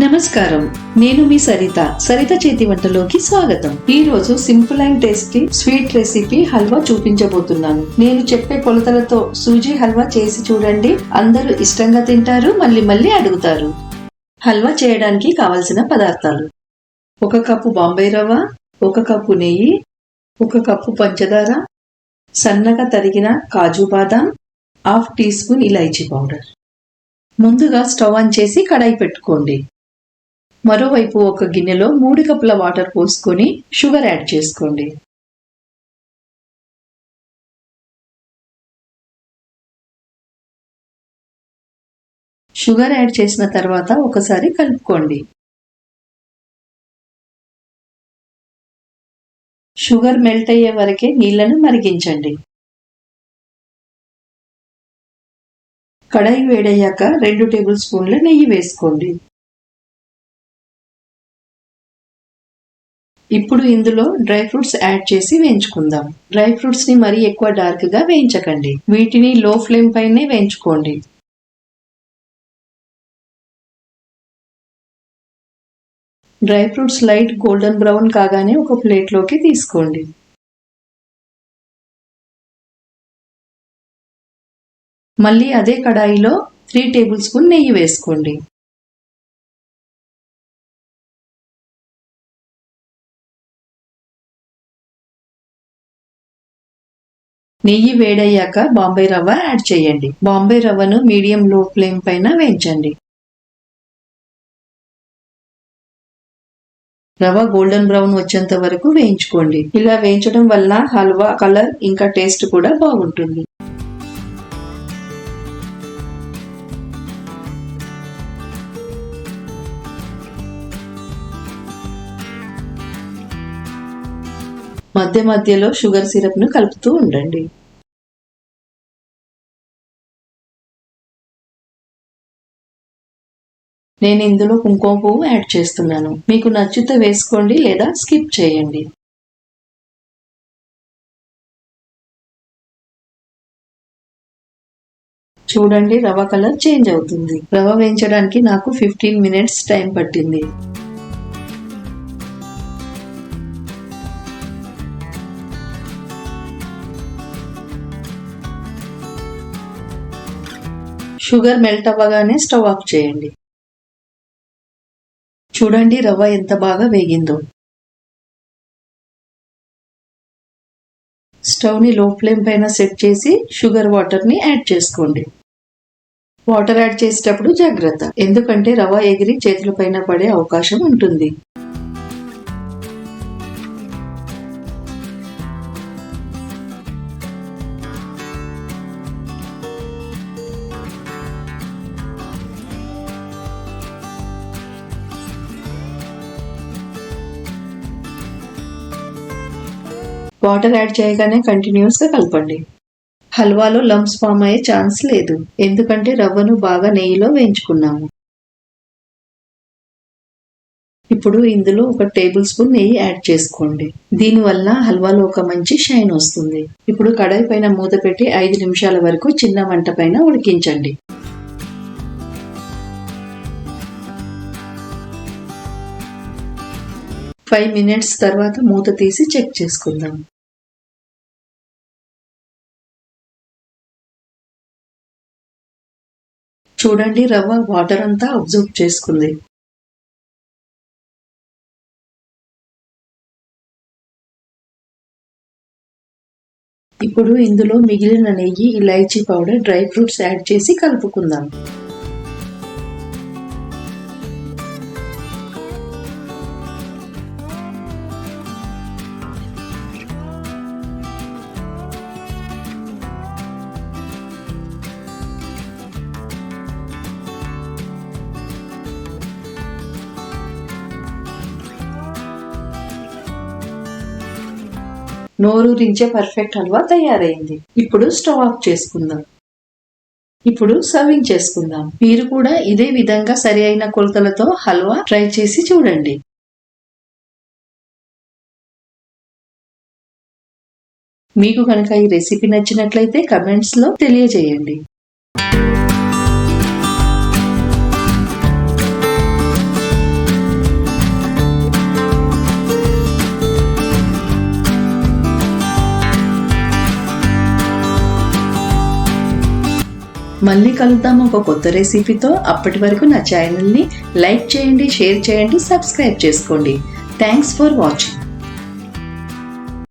నమస్కారం. నేను మీ సరిత. సరిత చేతి వంటలోకి స్వాగతం. ఈ రోజు simple and tasty sweet recipe halwa చూపించబోతున్నాను. నేను చెప్పే కొలతలతో సూజీ హల్వా చేసి చూడండి. అందరూ ఇష్టంగా తింటారు మళ్ళీ మళ్ళీ అడుగుతారు. హల్వా చేయడానికి కావలసిన పదార్థాలు. ఒక కప్పు బాంబే రవ్వ ఒక కప్పు నెయ్యి ఒక కప్పు పంచదార సన్నగా తరిగిన కాజు బాదాం హాఫ్ టీ స్పూన్ ఇలైచీ పౌడర్. ముందుగా స్టవ్ ఆన్ చేసి కడాయి పెట్టుకోండి. మరోవైపు ఒక గిన్నెలో మూడు కప్పుల వాటర్ పోసుకొని షుగర్ యాడ్ చేసుకోండి. షుగర్ యాడ్ చేసిన తర్వాత ఒకసారి కలుపుకోండి. షుగర్ మెల్ట్ అయ్యే వరకే నీళ్ళను మరిగించండి. కడాయి వేడయ్యాక రెండు టేబుల్ స్పూన్ల నెయ్యి వేసుకోండి. ఇప్పుడు ఇందులో డ్రై ఫ్రూట్స్ యాడ్ చేసి వేయించుకుందాం. డ్రై ఫ్రూట్స్ని మరీ ఎక్కువ డార్క్గా వేయించకండి. వీటిని లో ఫ్లేమ్ పైనే వేయించుకోండి. Dry fruits light golden brown కాగానే ఒక ప్లేట్లోకి తీసుకోండి. మళ్ళీ అదే కడాయిలో త్రీ టేబుల్ స్పూన్ నెయ్యి వేసుకోండి. నెయ్యి వేడయ్యాక బాంబే రవ్వ యాడ్ చేయండి. బాంబే రవ్వను మీడియం లో ఫ్లేమ్ పైన వేయించండి. రవ్వ గోల్డెన్ బ్రౌన్ వచ్చేంత వరకు వేయించుకోండి. ఇలా వేయించడం వల్ల హల్వా కలర్ ఇంకా టేస్ట్ కూడా బాగుంటుంది. మధ్య మధ్యలో షుగర్ సిరప్ను కలుపుతూ ఉండండి. నేను ఇందులో కుంకుమ పువ్వు యాడ్ చేస్తున్నాను. మీకు నచ్చితే వేసుకోండి లేదా స్కిప్ చేయండి. చూడండి రవ కలర్ చేంజ్ అవుతుంది. రవ వేయించడానికి నాకు ఫిఫ్టీన్ మినిట్స్ టైం పట్టింది. షుగర్ మెల్ట్ అవ్వగానే స్టవ్ ఆఫ్ చేయండి. చూడండి రవ్వ ఎంత బాగా వేగిందో. స్టవ్ని లో ఫ్లేమ్ పైన సెట్ చేసి షుగర్ వాటర్ని యాడ్ చేసుకోండి. వాటర్ యాడ్ చేసేటప్పుడు జాగ్రత్త. ఎందుకంటే రవ్వ ఎగిరి చేతుల పైన పడే అవకాశం ఉంటుంది. వాటర్ యాడ్ చేయగానే కంటిన్యూస్గా కలపండి. హల్వాలో లంప్స్ ఫామ్ అయ్యే ఛాన్స్ లేదు. ఎందుకంటే రవ్వను బాగా నెయ్యిలో వేయించుకున్నాము. ఇప్పుడు ఇందులో ఒక టేబుల్ స్పూన్ నెయ్యి యాడ్ చేసుకోండి. దీనివల్ల హల్వాలో ఒక మంచి షైన్ వస్తుంది. ఇప్పుడు కడాయి పైన మూత పెట్టి ఐదు నిమిషాల వరకు చిన్న వంట పైన ఉడికించండి. ఫైవ్ మినిట్స్ తర్వాత మూత తీసి చెక్ చేసుకుందాం. చూడండి రవ్వ వాటర్ అంతా అబ్జర్వ్ చేసుకుంది. ఇప్పుడు ఇందులో మిగిలిన నెయ్యి ఇలైచీ పౌడర్ డ్రై ఫ్రూట్స్ యాడ్ చేసి కలుపుకుందాం. నోరూరించే పర్ఫెక్ట్ హల్వా తయారైంది. ఇప్పుడు స్టవ్ ఆఫ్ చేసుకుందాం. ఇప్పుడు సర్వింగ్ చేసుకుందాం. మీరు కూడా ఇదే విధంగా సరి అయిన కొలతలతో హల్వా ట్రై చేసి చూడండి. మీకు కనుక ఈ రెసిపీ నచ్చినట్లయితే కమెంట్స్లో తెలియజేయండి. మళ్ళీ కలుద్దాం ఒక కొత్త రెసిపీతో. అప్పటి వరకు నా ఛానల్ని లైక్ చేయండి షేర్ చేయండి సబ్స్క్రైబ్ చేసుకోండి. Thanks for watching